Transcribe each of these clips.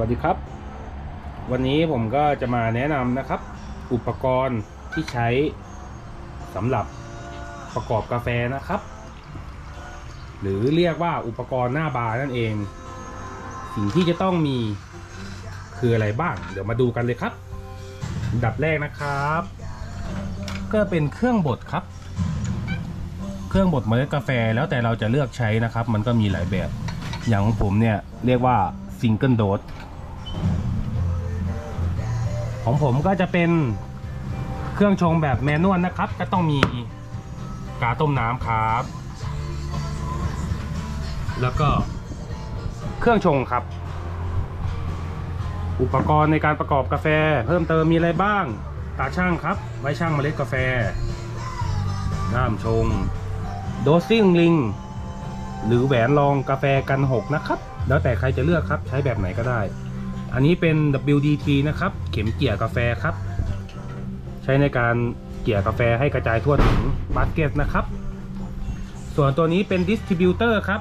วัสดีครับ วันนี้ผมก็จะมาแนะนำนะครับ อุปกรณ์ที่ใช้สำหรับประกอบกาแฟนะครับ หรือเรียกว่าอุปกรณ์หน้าบาร์นั่นเอง สิ่งที่จะต้องมีคืออะไรบ้าง เดี๋ยวมาดูกันเลยครับ ดับแรกนะครับ ก็เป็นเครื่องบดครับ เครื่องบดเมล็ดกาแฟแล้วแต่เราจะเลือกใช้นะครับ มันก็มีหลายแบบ อย่างของผมเนี่ยเรียกว่า ซิงเกิลโดสของผมก็จะเป็นเครื่องชงแบบแมนนวลนะครับ ก็ต้องมีกาต้มน้ำครับ แล้วก็เครื่องชงครับ อุปกรณ์ในการประกอบกาแฟ เพิ่มเติมมีอะไรบ้าง ตาช่างครับ ไว้ช่างเมล็ดกาแฟน้ำชง โดซิ่งลิง หรือแหวนรองกาแฟกันหกนะครับ แล้วแต่ใครจะเลือกครับใช้แบบไหนก็ได้ อันนี้เป็น WDT นะครับ เข็มเกี่ยกาแฟครับ ใช้ในการเกี่ยกาแฟให้กระจายทั่วถึงบาสเกตนะครับ ส่วนตัวนี้เป็นดิสติบิวเตอร์ครับ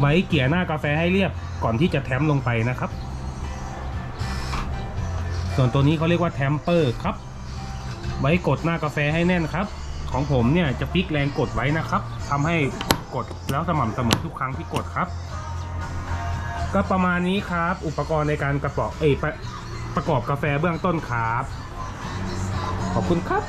ไว้เกี่ยหน้ากาแฟให้เรียบก่อนที่จะแทมลงไปนะครับ ส่วนตัวนี้เขาเรียกว่าแทมเปอร์ครับ ไว้กดหน้ากาแฟให้แน่นครับ ของผมเนี่ยจะฟิกแรงกดไว้นะครับทำให้กดแล้วสม่ำเสมอทุกครั้งที่กดครับ ก็ประมาณนี้ครับ อุปกรณ์ในการกระปอกเอประประกอบกาแฟเบื้องต้นครับ ขอบคุณครับ